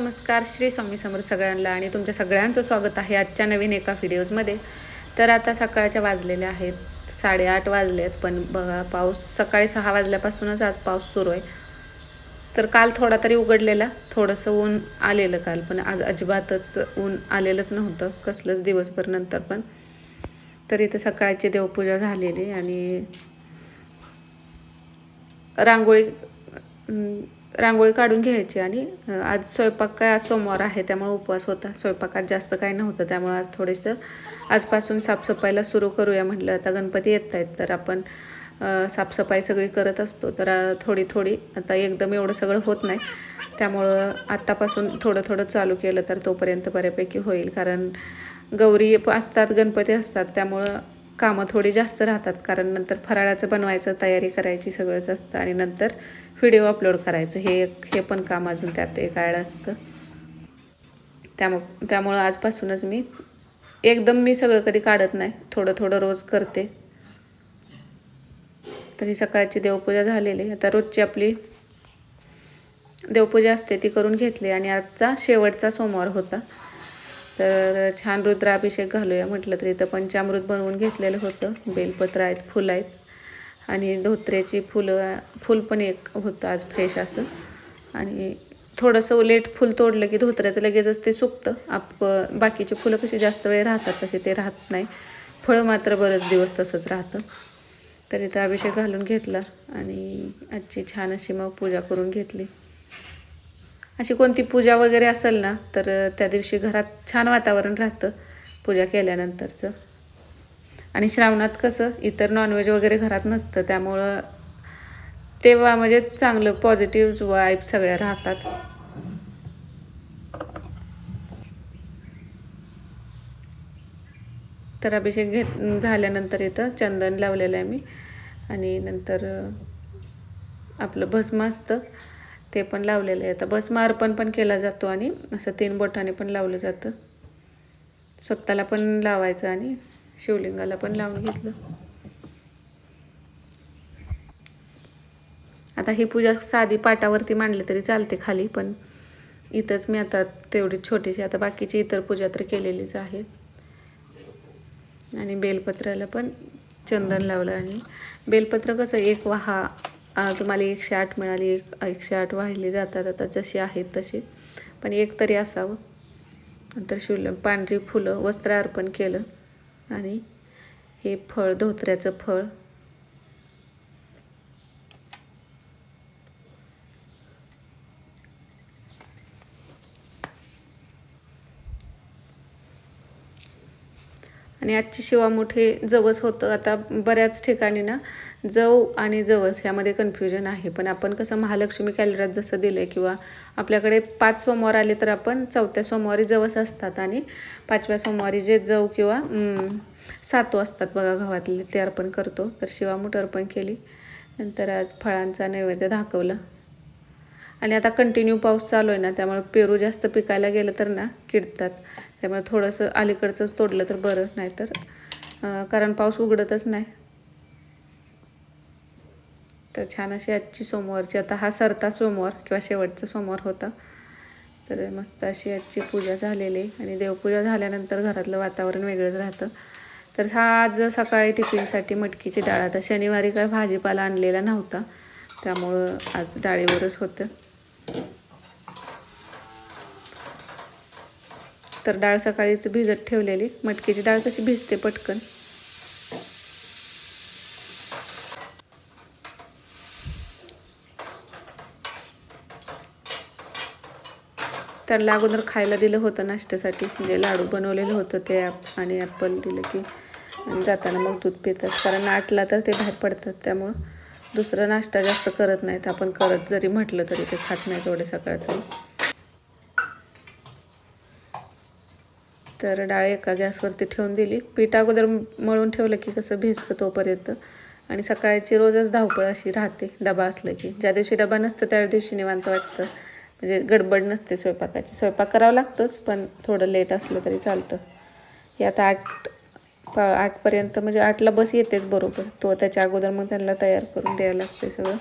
नमस्कार श्री स्वामी समर्थ सगळ्यांना आणि तुमच्या सगळ्यांचं स्वागत आहे आजच्या नवीन एका व्हिडिओजमध्ये. तर आता सकाळच्या वाजलेल्या आहेत साडेआठ वाजले आहेत पण बघा पाऊस सकाळी सहा वाजल्यापासूनच आज पाऊस सुरू आहे. तर काल थोडा तरी उघडलेला थोडंसं ऊन आलेलं काल पण आज अजिबातच ऊन आलेलंच नव्हतं कसलंच दिवसभर नंतर पण. तर इथं सकाळची देवपूजा झालेली आणि रांगोळी रांगोळी काढून घ्यायची आणि आज स्वयंपाक काय आज सोमवार आहे त्यामुळे उपवास होता. स्वयंपाकात जास्त काही नव्हतं त्यामुळे आज थोडंसं आजपासून साफसफाईला सुरू करूया म्हटलं. आता गणपती येत आहेत तर आपण साफसफाई सगळी करत असतो. तर थोडी थोडी आता एकदम एवढं सगळं होत नाही. त्यामुळं आत्तापासून थोडं थोडं चालू केलं तर तोपर्यंत बऱ्यापैकी होईल. कारण गौरी प- असतात गणपती असतात त्यामुळं कामं थोडी जास्त राहतात. कारण नंतर फराळाचं बनवायचं तयारी करायची सगळंच असतं. आणि नंतर व्हिडिओ अपलोड करायचं. हे एक हे पण काम अजून त्यात एक ॲड असतं. त्यामुळं त्यामुळं आजपासूनच मी एकदम मी सगळं कधी काढत नाही. थोडं थोडं रोज करते. तरी सकाळची देवपूजा झालेली. आहे. आता रोजची आपली देवपूजा असते ती करून घेतली आणि आजचा शेवटचा सोमवार होता. तर छान रुद्राभिषेक घालूया म्हटलं तरी. इथं पंचामृत बनवून घेतलेलं होतं. बेलपत्र आहेत फुलं आहेत. आणि धोत्र्याची फुलं फुल पण एक होतं आज फ्रेश असं. आणि थोडंसं लेट फुल तोडलं की धोत्र्याचं लगेचच ते सुकतं. आप बाकीचे फुलं कशी जास्त वेळ राहतात तसे ते राहत नाही. फळं मात्र बरंच दिवस तसंच राहतं. तर इथं अभिषेक घालून घेतला आणि आजची छान अशी मग पूजा करून घेतली. अशी कोणती पूजा वगैरे असेल ना तर त्या दिवशी घरात छान वातावरण राहतं पूजा केल्यानंतरचं. आणि श्रावणात कसं इतर नॉनव्हेज वगैरे घरात नसतं त्यामुळं तेव्हा म्हणजे चांगलं पॉझिटिव्ह वाईब सगळ्या राहतात. तर अभिषेक घेत झाल्यानंतर इथं चंदन लावलेलं आहे मी. आणि नंतर आपलं भस्म असतं ते पण लावलेलं आहे. आता भस्म अर्पण पण केला जातो आणि असं तीन बोटाने पण लावलं जातं. स्वतःला पण लावायचं आणि शिवलिंगाला पण लावून घेतलं. आता ही पूजा साधी पाटावरती मांडली तरी चालते खाली पण इथंच मी आता तेवढी छोटीशी आता बाकीची इतर पूजा तर केलेलीच आहेत. आणि बेलपत्राला पण चंदन लावलं आणि बेलपत्र कसं एक वाहा तुम्हाला एकशे आठ मिळाली एक एकशे आठ वाहिले जातात आता जसे आहेत तसे पण एक तरी असावं. नंतर शिवलं पांढरी फुलं वस्त्र अर्पण केलं. आणि हे फळ धोत्र्याचं फळ आणि आजची शिवा मोठे जवस होतं. आता बऱ्याच ठिकाणी ना जव आणि जवस ह्यामध्ये कन्फ्युजन आहे. पण आपण कसं महालक्ष्मी कॅलेंडरात जसं दिलं आहे किंवा आपल्याकडे पाच सोमवार आले तर आपण चौथ्या सोमवारी जवस असतात आणि पाचव्या सोमवारी जे जव किंवा सातू असतात बघा गव्हातले ते अर्पण करतो. तर शिवामूठ अर्पण केली. नंतर आज फळांचा नैवेद्य दाखवला. आणि आता कंटिन्यू पाऊस चालू आहे ना त्यामुळे पेरू जास्त पिकायला गेलं तर ना किडतात. त्यामुळे थोडंसं अलीकडचंच तोडलं तर बरं नाहीतर तर कारण पाऊस उघडतच नाही. तर छान अशी आजची सोमवारची आता हा सरता सोमवार किंवा शेवटचा सोमवार होता. तर मस्त अशी आजची पूजा झालेली आणि देवपूजा झाल्यानंतर घरातलं वातावरण वेगळंच राहतं. तर हा आज सकाळी टिफिनसाठी मटकीची डाळ आता शनिवारी काय भाजीपाला आणलेला नव्हता त्यामुळं आज डाळीवरच होतं. तर डाळ सकाळीच भिजत ठेवलेली. मटकीची डाळ कशी भिजते पटकन. त्यांना अगोदर खायला दिलं होतं नाश्त्यासाठी. जे लाडू बनवलेलं होतं ते ॲप आणि ॲपल दिलं की जाताना मग दूध पितात. कारण आटला तर ते बाहेर पडतात. त्यामुळं दुसरं नाश्ता जास्त करत नाहीत. आपण करत जरी म्हटलं तरी ते खात नाही तेवढे सकाळचं. तर डाळ एका गॅसवरती ठेवून दिली. पीठ अगोदर मळून ठेवलं की कसं भिजतं तोपर्यंत. आणि सकाळची रोजच धावपळ अशी राहते डबा असलं की. ज्या दिवशी डबा नसतं त्या दिवशी निवांत वाटतं. म्हणजे गडबड नसते स्वयंपाकाची. स्वयंपाक करावा लागतोच पण थोडं लेट असलं तरी चालतं. हे आता आठ पा आठपर्यंत म्हणजे आठला बस येतेच बरोबर. तो त्याच्या अगोदर मग त्यांना तयार करून द्यायला लागते सगळं.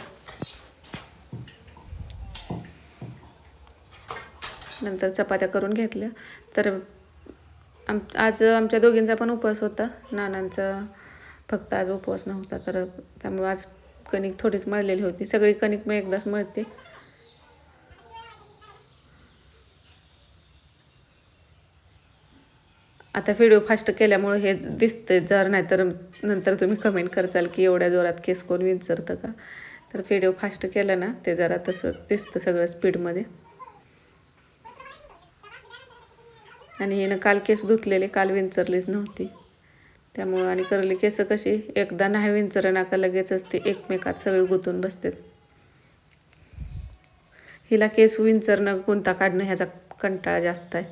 नंतर चपात्या करून घेतल्या. तर आम आज आमच्या दोघींचा पण उपवास होता. नानांचा फक्त आज उपवास नव्हता तर त्यामुळे आज कणिक थोडीच मळलेली होती. सगळी कणिक मी एकदाच मळते. आता व्हिडिओ फास्ट केल्यामुळे हे दिसतंय जर नाही तर नंतर तुम्ही कमेंट करचाल की एवढ्या जोरात केस कोण विंचरतं का? तर व्हिडिओ फास्ट केला ना ते जरा तसं दिसतं सगळं स्पीडमध्ये. आणि हिनं काल केस धुतलेले काल विंचरलीच नव्हती. त्यामुळं आणि करली केस कशी एकदा नाही विंचर नाका लगेचच ते एकमेकात सगळे गुंतून बसतात. हिला केस विंचरणं गुंता काढणं ह्याचा कंटाळा जास्त आहे.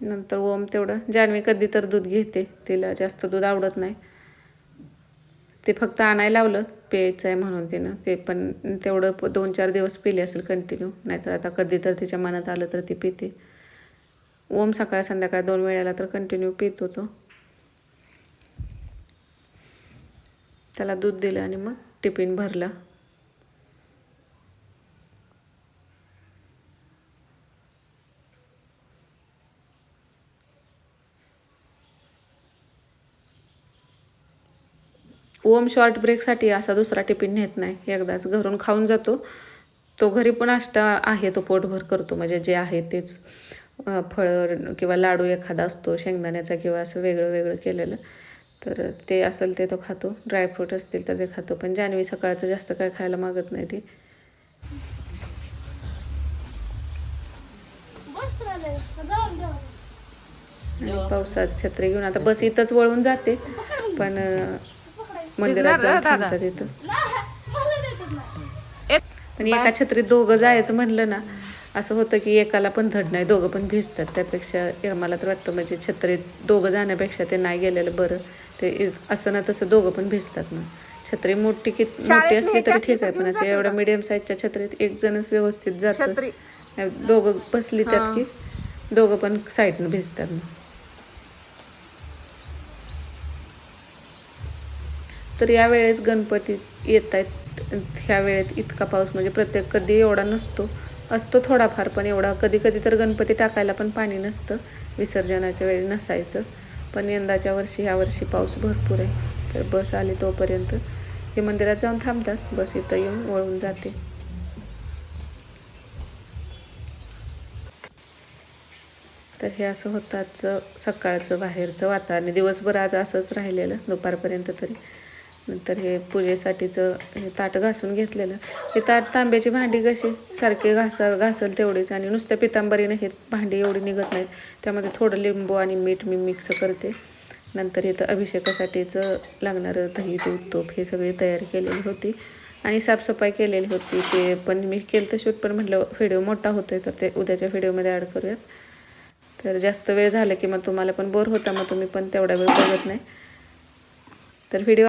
नंतर ओम तेवढं जान्हवी कधी तर दूध घेते तिला जास्त दूध आवडत नाही. ते फक्त आणायला लावलं प्यायचं आहे म्हणून तिनं. ते पण तेवढं प- दोन चार दिवस पिले असेल कंटिन्यू नाहीतर आता कधी तर तिच्या मनात आलं तर ती पिते. ओम सकाळ संध्याकाळ दोन वेळेला तर कंटिन्यू पित होतो. त्याला दूध दिलं आणि मग टिफिन भरलं. ओम शॉर्ट ब्रेकसाठी असा दुसरा टिफिन नेत नाही. एकदाच घरून खाऊन जातो. तो घरी पण अष्टा आहे तो पोटभर करतो. म्हणजे जे आहे तेच फळं किंवा लाडू एखादा असतो शेंगदाण्याचा किंवा असं वेगळं वेगळं केलेलं तर ते असेल ते तो खातो. ड्रायफ्रूट असतील तर ते खातो. पण जान्हवी सकाळचं जास्त काय खायला मागत नाही ती. पावसात छत्री घेऊन आता बस इथंच वळून जाते. पण मंदिरात जाऊन थांबतात इथं. पण एका छत्रीत दोघं जायचं म्हणलं ना असं होतं की एकाला पण धड नाही दोघं पण भिजतात. त्यापेक्षा मला तर वाटतं म्हणजे छत्रीत दोघं जाण्यापेक्षा ते नाही गेलेलं बरं. ते असं ना तसं दोघं पण भिजतात ना. छत्री मोठी की मोठी असली तरी ठीक आहे पण असं एवढ्या मिडियम साईजच्या छत्रीत एक जणच व्यवस्थित जातं. दोघं बसली त्यात की दोघं पण साईडनं भिजतात मग तर यावेळेस गणपती येत आहेत ह्या वेळेत इतका पाऊस म्हणजे प्रत्येक कधी एवढा नसतो. असतो थोडाफार पण एवढा. कधी कधी तर गणपती टाकायला पण पाणी नसतं. विसर्जनाच्या वेळी नसायचं. पण यंदाच्या वर्षी ह्या वर्षी पाऊस भरपूर आहे. तर बस आली तोपर्यंत. हे मंदिरात जाऊन थांबतात. बस इथं येऊन वळून जाते. तर हे असं होतं आजचं सकाळचं बाहेरचं वातावरण. दिवसभर आज असंच राहिलेलं. दुपारपर्यंत तरी. नंतर हे पूजेसाठीचं हे ताट घासून घेतलेलं. हे ताट तांब्याची भांडी कशी? सारखे घासा घासल तेवढीच आणि नुसत्या पितांबरीनं हे भांडी एवढी निघत नाहीत. त्यामध्ये थोडं लिंबू आणि मीठ मी मिक्स करते. नंतर इथं अभिषेकासाठीचं लागणारं दही दूध तोप हे सगळी तयार केलेली होती. आणि साफसफाई केलेली होती. ते पण मी केलं तर शूट पण म्हटलं व्हिडिओ मोठा होतो आहे तर ते उद्याच्या व्हिडिओमध्ये ॲड करूयात. तर जास्त वेळ झाला की मग तुम्हाला पण बोर होता मग तुम्ही पण तेवढा वेळ बघत नाही. तर व्हिडिओ